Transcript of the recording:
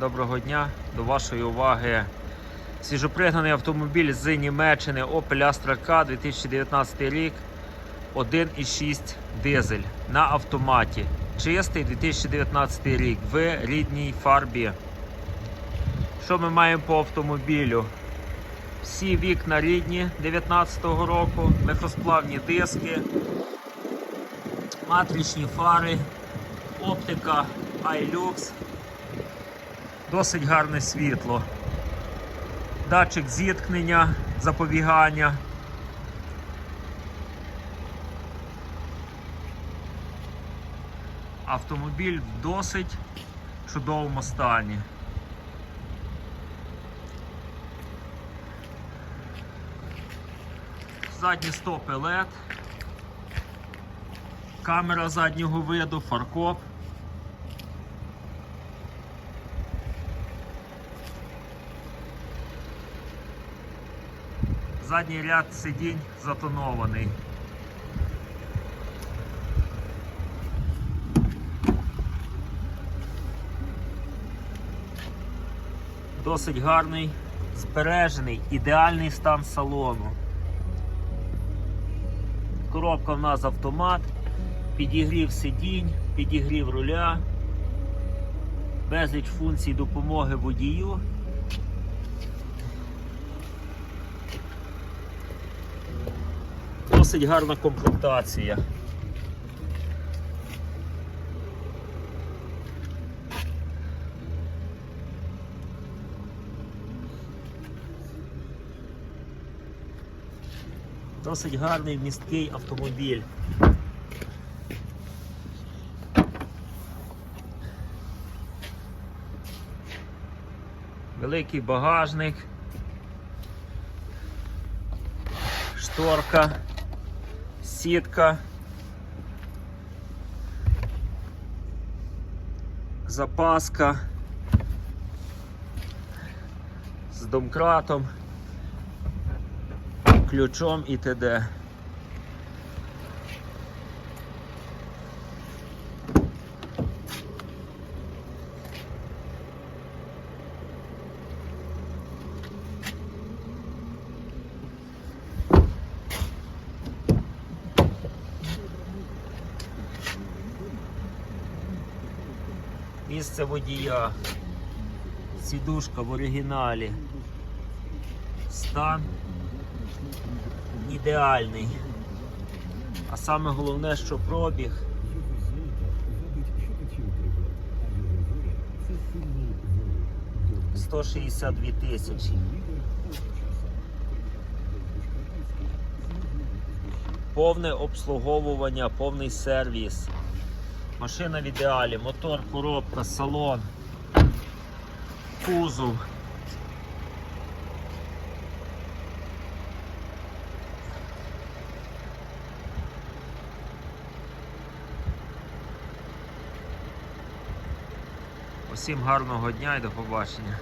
Доброго дня. До вашої уваги свіжопригнаний автомобіль з Німеччини Opel Astra K 2019 рік. 1,6 дизель на автоматі. Чистий 2019 рік в рідній фарбі. Що ми маємо по автомобілю? Всі вікна рідні 19-го року, легкосплавні диски, матричні фари, оптика iLux, досить гарне світло, датчик зіткнення, запобігання. Автомобіль в досить чудовому стані. Задні стопи LED, камера заднього виду, фаркоп. Задній ряд сидінь затонований. Досить гарний, збережений, ідеальний стан салону. Коробка в нас автомат, підігрів сидінь, підігрів руля, безліч функцій допомоги водію. Досить гарна комплектація. Досить гарний місткий автомобіль. Великий багажник, шторка, сітка, запаска. З домкратом. Ключом і т.д. Місце водія, сідушка в оригіналі, стан ідеальний. А саме головне, що пробіг Це 162 тисячі. Повне обслуговування, повний сервіс. Машина в ідеалі, мотор, коробка, салон, кузов. Усім гарного дня і до побачення.